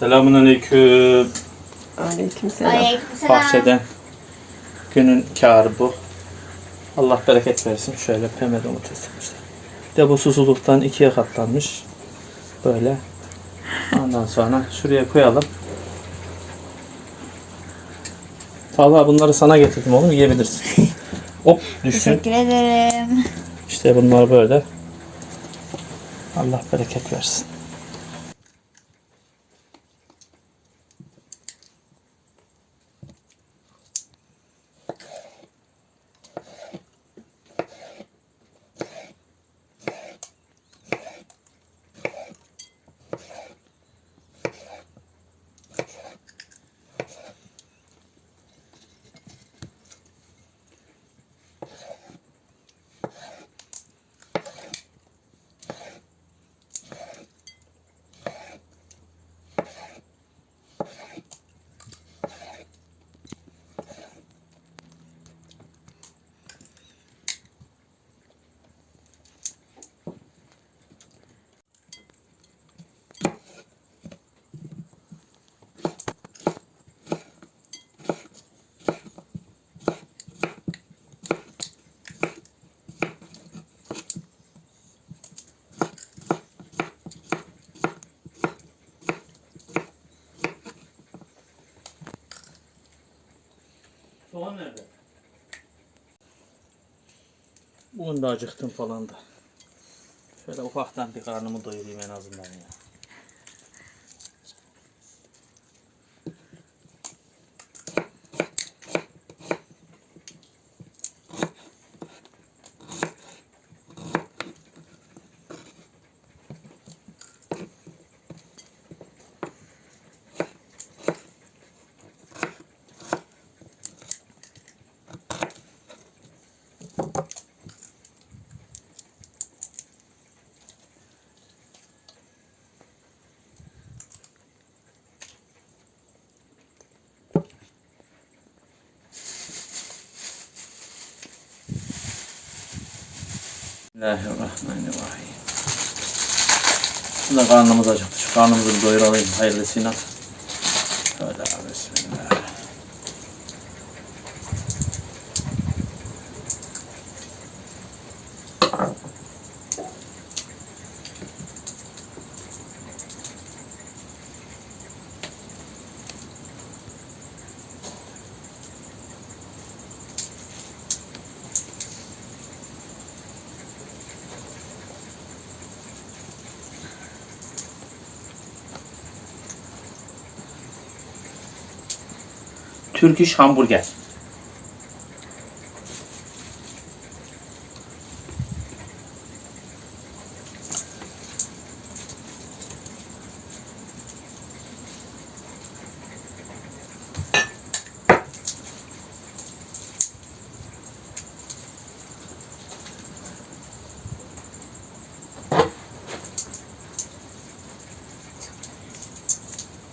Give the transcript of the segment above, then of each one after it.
Selamun aleyküm. Aleykümselam. Aleykümselam. Bahçeden günün kârı bu. Allah bereket versin. Şöyle pembe domates. Bir de bu susuzluktan ikiye katlanmış. Böyle. Ondan sonra şuraya koyalım. Vallahi bunları sana getirdim oğlum yiyebilirsin. Hop düşsün. Teşekkür ederim. İşte bunlar böyle. Allah bereket versin. Soğan nerede? Bugün de acıktım falan da. Şöyle ufaktan bir karnımı doyurayım en azından ya. Bismillahirrahmanirrahim. Şimdi karnımız acıktı. Şu karnımızı doyuralım hayırlısıyla. Şöyle bismillah. Türk iş hamburger.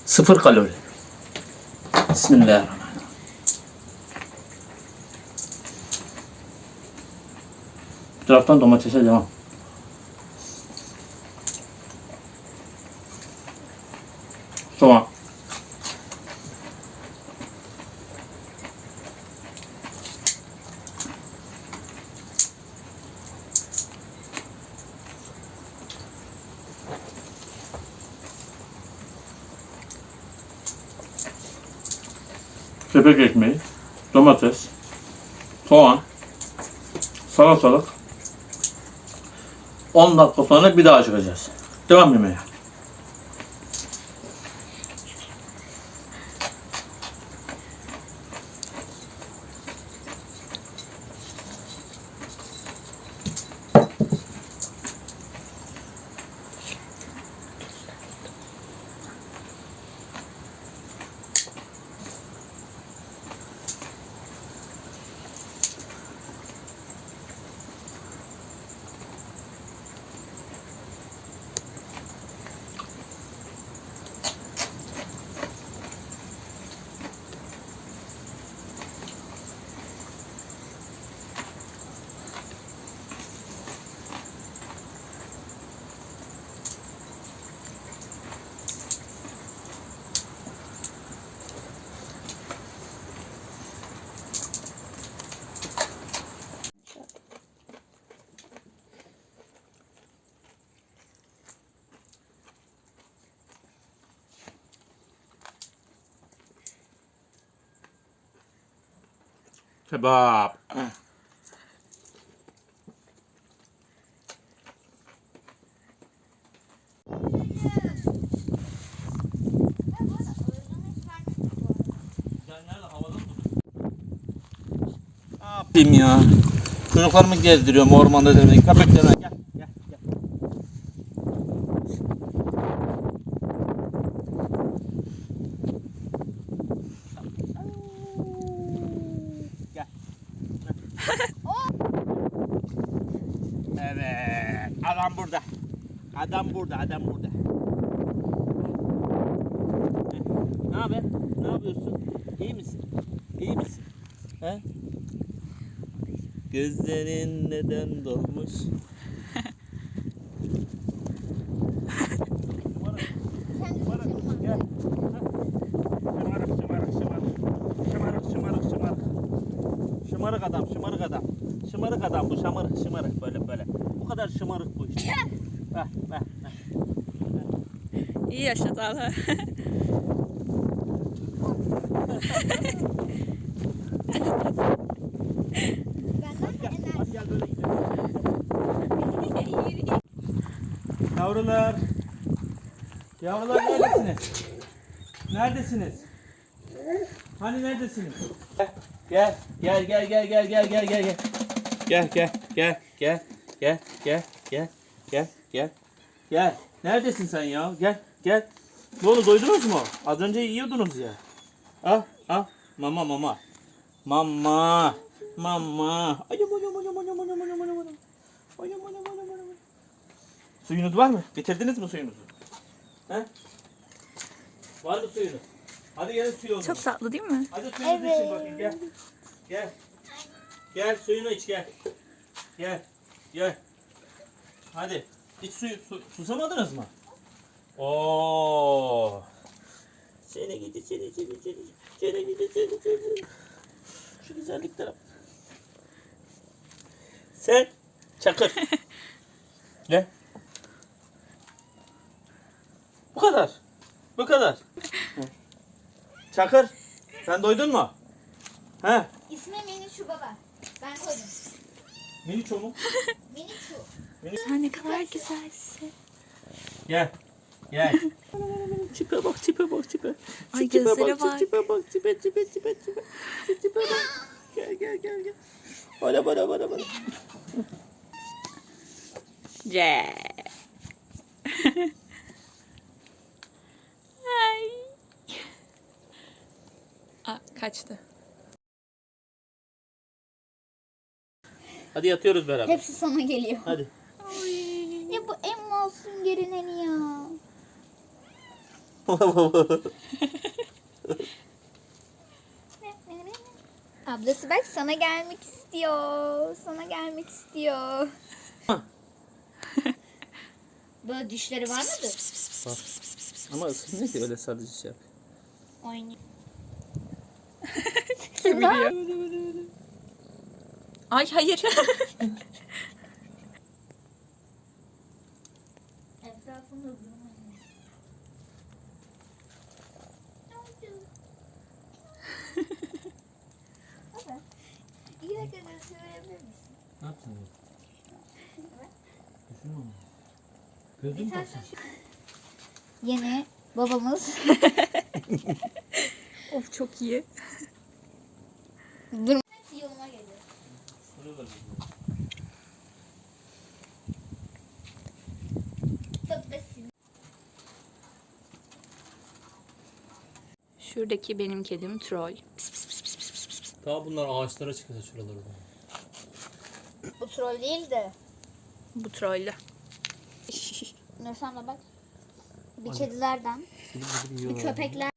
Sıfır kalori. Bismillahirrahmanirrahim. Taraftan domatese devam. Soğan. Kepek ekmeği, domates, soğan, salatalık. 10 dakika sonra bir daha çıkacağız. Devam yemeğe. Kebap. Yapayım ya? Çocuklarımı gezdiriyorum ormanda demek. Köpeklerine gel. Gel. evet. Adam burada. Adam burada, adam burada. Ne haber? Ne yapıyorsun? İyi misin? İyi misin? He? Gözlerin neden dolmuş? Şımarık, adam, şımarık adam. Şımarık adam bu, şımarık, şımarık böyle böyle. Bu kadar şımarık bu işte. Heh, heh, heh. İyi yaşa Talha. Hadi gel böyle gidelim. Yavrular. Yavrular neredesiniz? Neredesiniz? Hani neredesiniz? Gel, gel, gel, gel, gel, gel, gel, gel, gel. Gel, gel, gel, gel, gel, gel, gel, gel, gel. Gel. Neredesin sen ya? Gel, gel. Ne oldu doydunuz mu? Az önce yiyordunuz ya. Al, al. Mama, mama. Mama. Mama. Ayım, ayım, ayım, ayım, ayım, ayım, ayım, ayım. Ayım, ayım, ayım, ayım. Suyunuz var mı? Bitirdiniz mi suyunuzu? He? Var mı suyunuz? Hadi gelin suyu olun. Çok tatlı değil mi? Hadi suyunuzu için bakayım gel. Gel. Gel suyunu iç gel. Gel. Gel. Hadi. İç suyu. Su, susamadınız mı? Oo. Seni gidi seni seni seni. Seni gidi seni seni. Şu güzelliklere bak. Sen çakır. ne? Bu kadar. Bu kadar. Çakır. Sen doydun mu? He? İsmi Miniçu baba. Ben koydum. Miniço mu? Miniçu. Sen ne kadar güzelsin. Gel. Gel. tipe bak tipe bak tipe. Ay, tipe bak. bak. Tipe bak tipe tipe tipe tipe. Tipe bak. Gel gel gel gel. Bana bana bana bana. Yeah. Ay. Aa, kaçtı. Hadi yatıyoruz beraber. Hepsi sana geliyor. Hadi. Ya bu en masum görüneni ya. Ablası bak sana gelmek istiyor. Sana gelmek istiyor. Böyle dişleri var mıdır? Ama ısınmıyor ki öyle sadece şey yap. Oynuyor. Kim biliyor? Ay hayır. Etrafında durmayın. Baba, İki dakika görüntü verebilir Ne yaptın? Düşünme onu. Gözün baksın. Yeni babamız. of çok iyi. Dur. Yoluma geliyor. Şuradaki benim kedim troll. Pis pis pis pis pis pis pis. Daha bunlar ağaçlara çıkıyor şuralarda. Bu troll değil de. Bu trollü. Nursan'la bak. Bir kedilerden, bir köpekler.